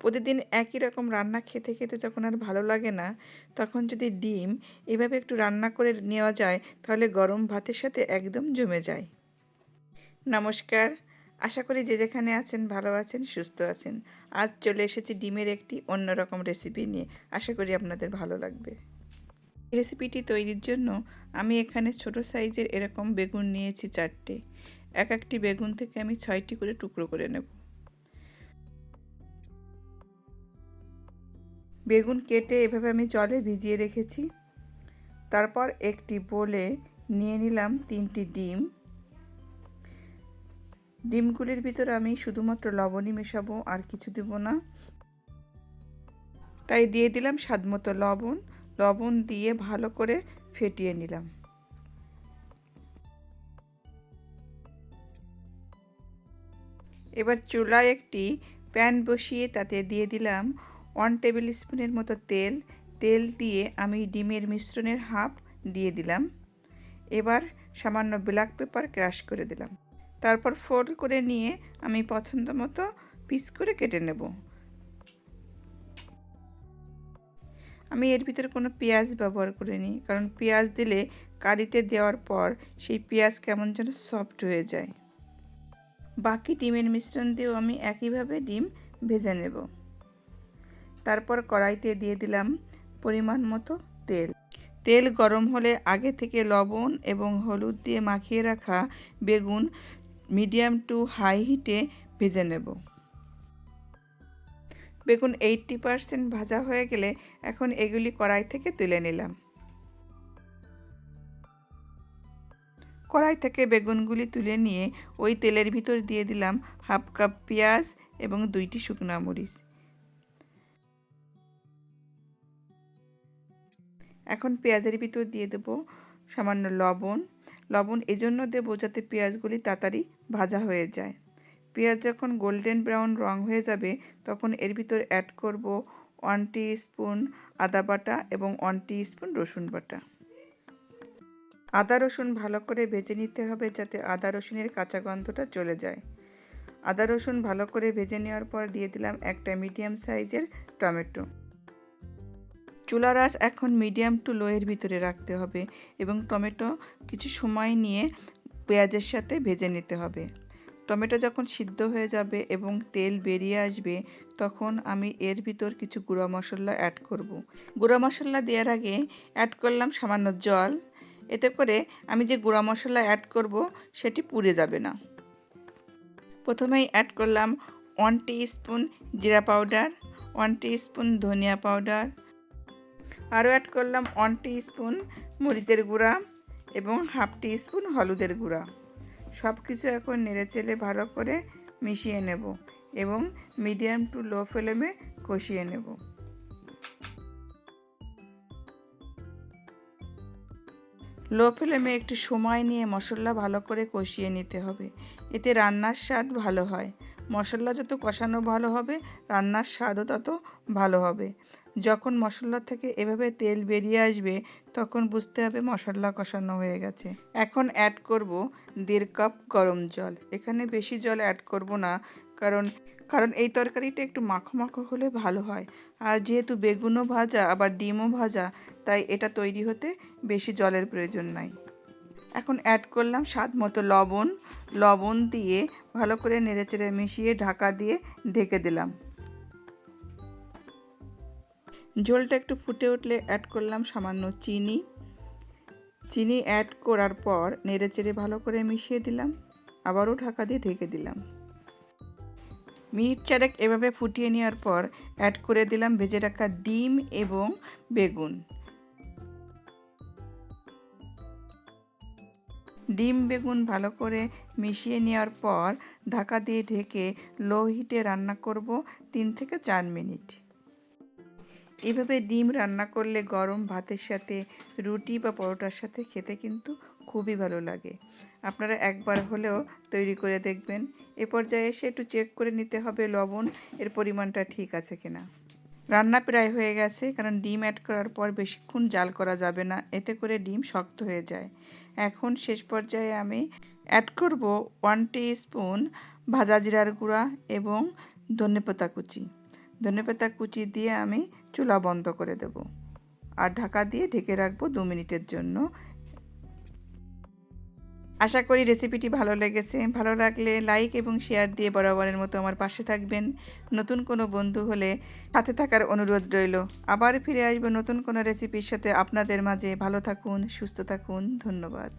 প্রতিদিন একই রকম রান্না খেতে খেতে যখন আর ভালো লাগে না, তখন যদি ডিম এভাবে একটু রান্না করে নেওয়া যায়, তাহলে গরম ভাতের সাথে একদম জমে যায়। নমস্কার। আশা করি যে যেখানে আছেন ভালো আছেন, সুস্থ আছেন। আজ চলে এসেছি ডিমের একটি অন্যরকম রেসিপি নিয়ে। আশা করি আপনাদের ভালো লাগবে। রেসিপিটি তৈরির জন্য আমি এখানে ছোট সাইজের এরকম বেগুন নিয়েছি চারটে। এক একটি বেগুন থেকে আমি ছয়টি করে টুকরো করে নেব। বেগুন কেটে এভাবে আমি জলে ভিজিয়ে রেখেছি। তারপর একটি বলে নিয়ে নিলাম তিনটি ডিম। ডিমগুলির ভিতর আমি শুধুমাত্র লবণই মেশাবো, আর কিছু দেব না। তাই দিয়ে দিলাম স্বাদমতো লবণ। লবণ দিয়ে ভালো করে ফেটিয়ে নিলাম। এবার চুলায় একটি প্যান বসিয়ে তাতে দিয়ে দিলাম ওয়ান টেবিল স্পুনের মতো তেল তেল দিয়ে আমি ডিমের মিশ্রণের হাফ দিয়ে দিলাম। এবার সামান্য ব্ল্যাক পেপার ক্রাশ করে দিলাম। তারপর ফোল্ড করে নিয়ে আমি পছন্দ মতো পিস করে কেটে নেব। আমি এর ভিতরে কোনো পেঁয়াজ ব্যবহার করিনি, কারণ পেঁয়াজ দিলে কারিতে দেওয়ার পর সেই পেঁয়াজ কেমন যেন সফট হয়ে যায়। বাকি ডিমের মিশ্রণ দিয়েও আমি একইভাবে ডিম ভেজে নেব। তারপর কড়াইতে দিয়ে দিলাম পরিমাণ মতো তেল। তেল গরম হলে আগে থেকে লবণ এবং হলুদ দিয়ে মাখিয়ে রাখা বেগুন মিডিয়াম টু হাই হিটে ভেজে নেব। বেগুন এইটটি পারসেন্ট ভাজা হয়ে গেলে এখন এগুলি কড়াই থেকে তুলে নিলাম। কড়াই থেকে বেগুনগুলি তুলে নিয়ে ওই তেলের ভিতর দিয়ে দিলাম হাফ কাপ পেঁয়াজ এবং দুইটি শুকনা মরিচ। এখন পেঁয়াজের ভিতর দিয়ে দেবো সামান্য লবণ। লবণ এজন্য দেবো যাতে পেঁয়াজগুলি তাড়াতাড়ি ভাজা হয়ে যায়। পেঁয়াজ যখন গোল্ডেন ব্রাউন রং হয়ে যাবে, তখন এর ভিতর অ্যাড করব ওয়ান স্পুন আদা বাটা এবং ওয়ান স্পুন রসুন বাটা। আদা রসুন ভালো করে ভেজে নিতে হবে যাতে আদা রসুনের কাঁচা গন্ধটা চলে যায়। আদা রসুন ভালো করে ভেজে নেওয়ার পর দিয়ে দিলাম একটা মিডিয়াম সাইজের টমেটো। চুলার আঁচ এখন মিডিয়াম টু লোয়ের ভিতরে রাখতে হবে এবং টমেটো কিছু সময় নিয়ে পেঁয়াজের সাথে ভেজে নিতে হবে। টমেটো যখন সিদ্ধ হয়ে যাবে এবং তেল বেরিয়ে আসবে, তখন আমি এর ভিতর কিছু গুঁড়া মশলা অ্যাড করব। গুঁড়া মশলা দেওয়ার আগে অ্যাড করলাম সামান্য জল। এতে করে আমি যে গুঁড়া মশলা অ্যাড করব, সেটি পুড়ে যাবে না। প্রথমেই অ্যাড করলাম ওয়ান স্পুন জিরা পাউডার ওয়ান স্পুন ধনিয়া পাউডার আরও অ্যাড করলাম ওয়ান স্পুন মরিচের গুঁড়া এবং হাফ টি স্পুন হলুদের গুঁড়া। সব কিছু এখন নেড়ে চেলে ভালো করে মিশিয়ে নেব এবং মিডিয়াম টু লো ফ্লেমে কষিয়ে নেব। লো ফ্লেমে একটু সময় নিয়ে মশলা ভালো করে কষিয়ে নিতে হবে। এতে রান্নার স্বাদ ভালো হয়। মশলা যত কষানো ভালো হবে, রান্নার স্বাদও তত ভালো হবে। যখন মশলা থেকে এভাবে তেল বেরিয়ে আসবে, তখন বুঝতে হবে মশলা কষানো হয়ে গেছে। এখন অ্যাড করব দেড় কাপ গরম জল। এখানে বেশি জল অ্যাড করব না, কারণ কারণ এই তরকারিটা একটু মাখো মাখো হলে ভালো হয়। আর যেহেতু বেগুনও ভাজা, আবার ডিমও ভাজা, তাই এটা তৈরি হতে বেশি জলের প্রয়োজন নাই। এখন অ্যাড করলাম স্বাদ মতো লবণ। লবণ দিয়ে ভালো করে নেড়েচেড়ে মিশিয়ে ঢাকা দিয়ে ঢেকে দিলাম। ঝোলটা একটু ফুটে উঠলে অ্যাড করলাম সামান্য চিনি। চিনি অ্যাড করার পর নেড়েচেড়ে ভালো করে মিশিয়ে দিলাম। আবারও ঢাকা দিয়ে ঢেকে দিলাম। মিনিট চারেক এভাবে ফুটিয়ে নেওয়ার পর অ্যাড করে দিলাম ভেজে রাখা ডিম এবং বেগুন। ডিম, বেগুন ভালো করে মিশিয়ে নেওয়ার পর ঢাকা দিয়ে ঢেকে লো হিটে রান্না করব তিন থেকে চার মিনিট। এভাবে ডিম রান্না করলে গরম ভাতের সাথে রুটি বা পরোটার সাথে খেতে কিন্তু খুবই ভালো লাগে। আপনারা একবার হলেও তৈরি করে দেখবেন। এ পর্যায়ে এসে একটু চেক করে নিতে হবে লবণ, এর পরিমাণটা ঠিক আছে কিনা। রান্না প্রায় হয়ে গেছে, কারণ ডিম অ্যাড করার পর বেশিক্ষণ জাল করা যাবে না, এতে করে ডিম শক্ত হয়ে যায়। এখন শেষ পর্যায়ে আমি অ্যাড করব ওয়ান স্পুন ভাজা জিরার গুঁড়া এবং ধনেপাতা কুচি। ধনেপাতা কুচি দিয়ে আমি চুলা বন্ধ করে দেব। আর ঢাকা দিয়ে ঢেকে রাখব দু মিনিটের জন্য। আশা করি রেসিপিটি ভালো লেগেছে। ভালো লাগলে লাইক এবং শেয়ার দিয়ে বরাবরের মতো আমার পাশে থাকবেন। নতুন কোনো বন্ধু হলে সাথে থাকার অনুরোধ রইল। আবার ফিরে আসব নতুন কোনো রেসিপির সাথে। আপনাদের মাঝে ভালো থাকুন, সুস্থ থাকুন। ধন্যবাদ।